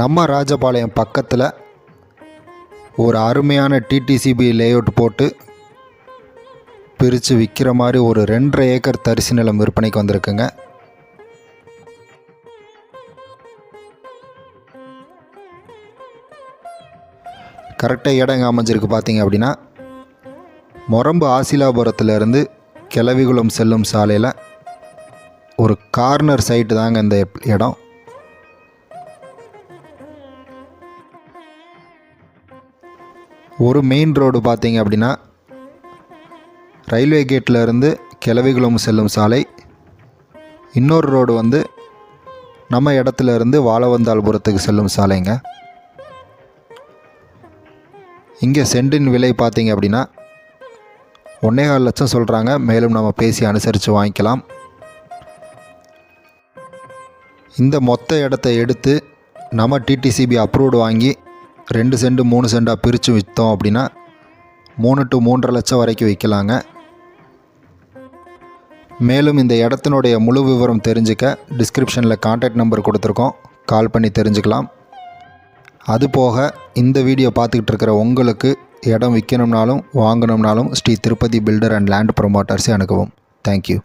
நம்ம ராஜபாளையம் பக்கத்தில் ஒரு அருமையான டிடிசிபி லேஅவுட் போட்டு பிரித்து விற்கிற மாதிரி ஒரு ரெண்டரை ஏக்கர் தரிசு நிலம் விற்பனைக்கு வந்திருக்குங்க. கரெக்டாக இடம் எங்கே அமைஞ்சிருக்கு பார்த்தீங்க அப்படின்னா மொரம்பு ஆசிலாபுரத்துலேருந்து கிளவிகுளம் செல்லும் சாலையில் ஒரு கார்னர் சைட்டு தாங்க இந்த இடம். ஒரு மெயின் ரோடு பார்த்தீங்க அப்படின்னா ரயில்வே கேட்டில் இருந்து கிளவிகுளம் செல்லும் சாலை. இன்னொரு ரோடு வந்து நம்ம இடத்துல இருந்து வாழவந்தாள்புரத்துக்கு செல்லும் சாலைங்க. இங்கே சென்டின் விலை பார்த்தீங்க அப்படின்னா ஒன்றேகால் லட்சம் சொல்கிறாங்க மேலும் நம்ம பேசி அனுசரித்து வாங்கிக்கலாம். இந்த மொத்த இடத்த எடுத்து நம்ம டிடிசிபி அப்ரூவ்டு வாங்கி ரெண்டு சென்ட் மூணு சென்டாக பிரித்து விற்றோம் அப்படின்னா மூணு டு மூன்றரை லட்சம் வரைக்கும் விற்கலாங்க மேலும் இந்த இடத்தினுடைய முழு விவரம் தெரிஞ்சுக்க டிஸ்கிரிப்ஷனில் காண்டாக்ட் நம்பர் கொடுத்துருக்கோம். கால் பண்ணி தெரிஞ்சுக்கலாம். அதுபோக இந்த வீடியோ பார்த்துக்கிட்டு இருக்கிற உங்களுக்கு இடம் விற்கணும்னாலும் வாங்கணும்னாலும் Sri Tirupati builder and land ப்ரொமோட்டர்ஸே அணுகவும். Thank you